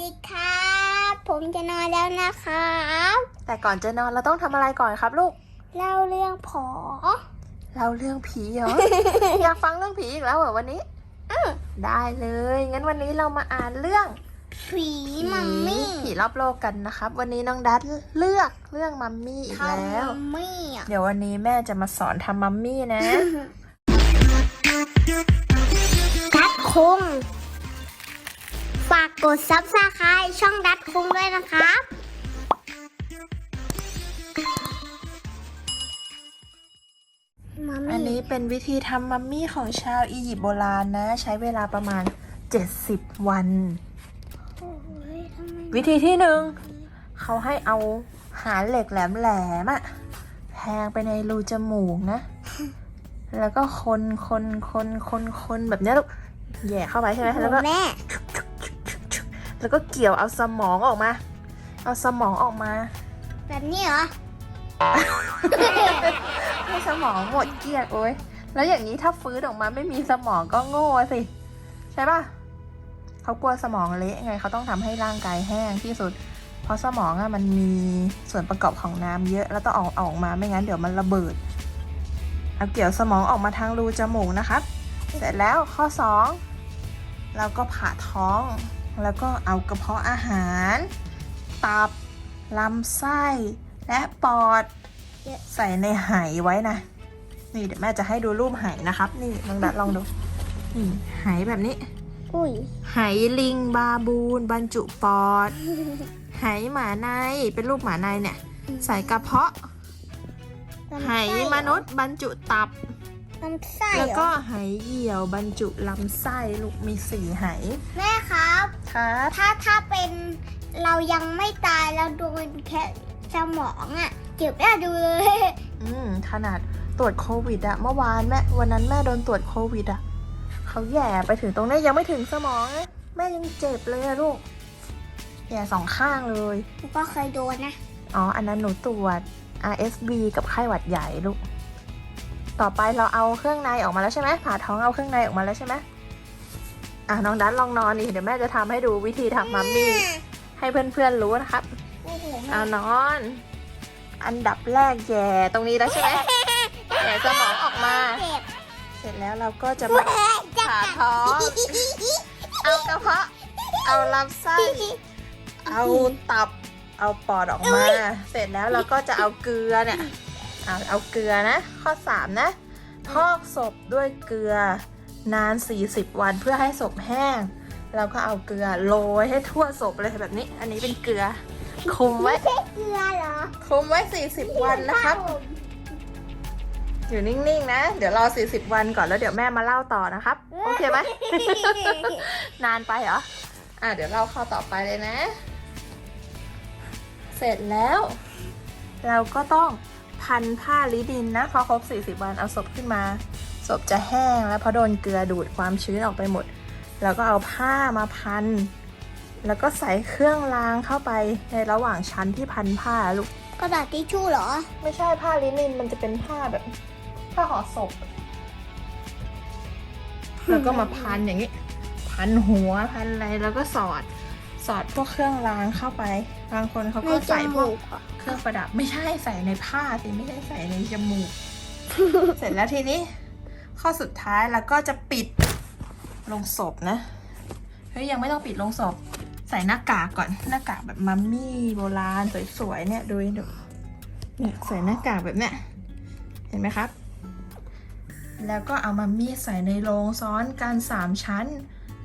ดีครับ ผมจะนอนแล้วนะครับแต่ก่อนจะนอนเราต้องทำอะไรก่อนครับลูก เล่าเรื่องผอ เราเรื่องผีเหรอ อยากฟังเรื่องผีอีกแล้วเหรอวันนี้อื้อได้เลย งั้นวันนี้เรามาอ่านเรื่องผีมัมมี่ผีรอบโลกกันนะครับ วันนี้น้องดัดเลือกเรื่องมัมมี่อีกแล้วมัมมี่อะเดี๋ยววันนี้แม่จะมาสอนทำมัมมี่นะดัดคง ฝากกดซับสไครต์ช่องดัดคงด้วยนะครับมัมอันมี่นี้เป็นวิธีทำมัมมี่ของชาวอียิปต์โบราณนะ ใช้เวลาประมาณ 70 วัน โอ้ยทำไมวิธีที่หนึ่งเขาให้เอาหาเหล็กแหลมๆอะแทงไปในรูจมูกนะ แล้วก็คนคนคนคนคนแบบเนี้ยลูกแหย่เข้าไปใช่ไหมแล้วก็ แม่ แล้วก็เกี่ยวเอาสมองออกมา เอาสมองออกมา แบบนี้เหรอ ให้สมองหมดเกลี้ยงโอ้ยแล้วอย่างนี้ถ้าฟื้นออกมาไม่มีสมองก็โง่สิ ใช่ปะเขากลัวสมองเละไงเขาต้องทำให้ร่างกายแห้งที่สุด เพราะสมองอะมันมีส่วนประกอบของน้ำเยอะ แล้วต้องเอาเอาออกมาไม่งั้นเดี๋ยวมันระเบิด เอาเกี่ยวสมองออกมาทางรูจมูกนะครับ เสร็จแล้วข้อ 2 เราก็ผ่าท้อง แล้วก็เอากระเพาะอาหาร ตับ ลำไส้ และปอด ใส่ในไหไว้นะ นี่เดี๋ยวแม่จะให้ดูรูปไหนะครับ นี่ลองดัดลองดู นี่ไหแบบนี้ อุ้ยไหลิงบาบูน บรรจุปอด ไหหมาใน เป็นรูปหมาในเนี่ย ใส่กระเพาะ ไหมนุษย์บรรจุตับ ลำไส้แล้วเหรก็อไหเหยี่ยวบรรจุลำไส้ลูกมีสี่ไหแม่ครับครับถ้าถ้าเป็นเรายังไม่ตายแล้วโดนแค่สมองอะ่ะเก็บได้ดูเลยอืมขนาดตรวจโควิดอะเมื่อวานแม่วันนั้นแม่โดนตรวจโควิดอะเขาแหย่ไปถึงตรงนี้ยังไม่ถึงสมองนะแม่ยังเจ็บเลยอะลูกแหย่สองข้างเลยหนูก็เคยโดนนะ อ๋อ อันนั้นหนูตรวจ RSV กับไข้หวัดใหญ่ลูก ต่อไปเราเอาเครื่องในออกมาแล้วใช่ไหมผ่าท้องเอาเครื่องในออกมาแล้วใช่ไหมอะน้องดันลองนอนดิเดี๋ยวแม่จะทำให้ดูวิธีทำมัมมี่ให้เพื่อนๆรู้นะครับโอ้โหเอานอน อันดับแรกแย่ตรงนี้แล้วใช่ไหมแย่สมองออกมาเจ็บเสร็จแล้วเราก็จะมาผ่าท้องเอากระเพาะเอาลำไส้เอาตับเอาปอดออกมา เสร็จแล้วเราก็จะเอาเกลือเนี่ย เอาเอาเกลือนะ ข้อ 3 นะ พอกศพด้วยเกลือนาน 40 วันเพื่อให้ศพแห้ง เราก็เอาเกลือโรยให้ทั่วศพเลยแบบนี้ อันนี้เป็นเกลือคุมไว้ไม่ใช่เกลือเหรอคุมไว้ 40 วันนะครับ อยู่นิ่งๆนะ เดี๋ยวรอ 40 วันก่อนแล้วเดี๋ยวแม่มาเล่าต่อนะครับ โอเคไหม นานไปเหรอ อะเดี๋ยวเราข้อต่อไปเลยนะ เสร็จแล้ว เราก็ต้อง พันผ้าลิดินนะพอครบ 40 วันเอาศพขึ้นมา ศพจะแห้งแล้วเพราะโดนเกลือดูดความชื้นออกไปหมด แล้วก็เอาผ้ามาพัน แล้วก็ใส่เครื่องรางเข้าไปในระหว่างชั้นที่พันผ้าลูกกระดาษทิชชู่เหรอ ไม่ใช่ผ้าลินินมันจะเป็นผ้าแบบผ้าห่อศพ แล้วก็มาพันอย่างนี้ พันหัวพันอะไรแล้วก็สอด สอดพวกเครื่องรางเข้าไป บางคนเขาในก็จใส่พวมูกกเหรอเครื่องประดับไม่ใช่ใส่ในผ้าสิไม่ใช่ใส่ในจมูก เสร็จแล้วทีนี้ ข้อสุดท้ายแล้วก็จะปิดลงศพนะเฮ้ยยังไม่ต้องปิดลงศพใส่หน้ากากก่อนหน้ากากแบบมัมมี่โบราณสวยๆเนี่ยดูดูเนี่ยใส่หน้ากากแบบเนี้ยเห็นไหมครับ แล้วก็เอามัมมี่ใส่ในโลงซ้อนกันสามชั้น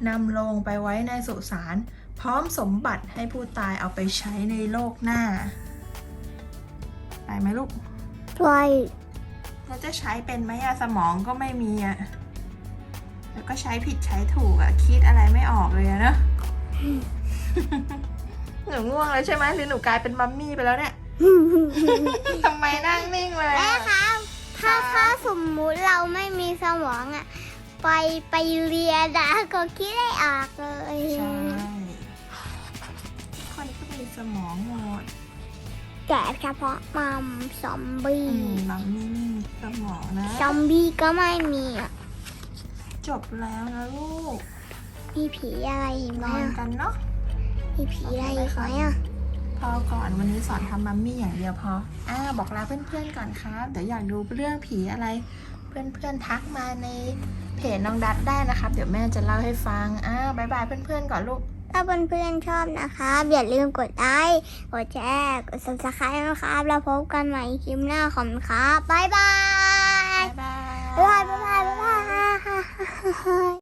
นำโลงไปไว้ในสุสาน พร้อมสมบัติให้ผู้ตายเอาไปใช้ในโลกหน้า ไปไหมลูกปล่อยเราจะใช้เป็นไหมอะสมองก็ไม่มีอะแล้วก็ใช้ผิดใช้ถูกอะคิดอะไรไม่ออกเลยอะเนอะหนูง่วงแล้วใช่ไหมหรือหนูกลายเป็นมัมมี่ไปแล้วเนี่ยทำไมนั่งนิ่งเลยแม่อะครับ ถ้าครับถ้าสมมุติเราไม่มีสมองอะไปไปเรียนนะก็คิดได้ออกเลย ใช่คนก็มีสมองหมดแต่เฉพาะมัมซอมบี้อืมมัมมี่ไม่มีสมองนะ ซอมบี้ก็ไม่มีอะจบแล้วนะลูก มีผีอะไรอีกไหมนอนอะกันเนาะมีผีอะไรอีกไหมอะพอก่อนวันนี้สอนทำมัมมี่อย่างเดียวพอ อ่าบอกลาเพื่อนๆก่อนครับ เดี๋ยวอยากดูเรื่องผีอะไร เพื่อนๆทักมาในเพจน้องดัดได้นะครับ เดี๋ยวแม่จะเล่าให้ฟัง อ่าบายบายเพื่อนๆก่อนลูก ถ้าเพื่อนๆชอบนะครับ อย่าลืมกดไลค์กดแชร์กด subscribe นะครับ แล้วพบกันใหม่คลิปหน้าขอบคุณครับบ๊ายบาย บ๊ายบาย บ๊ายบาย บ๊ายบายบ๊ายบาย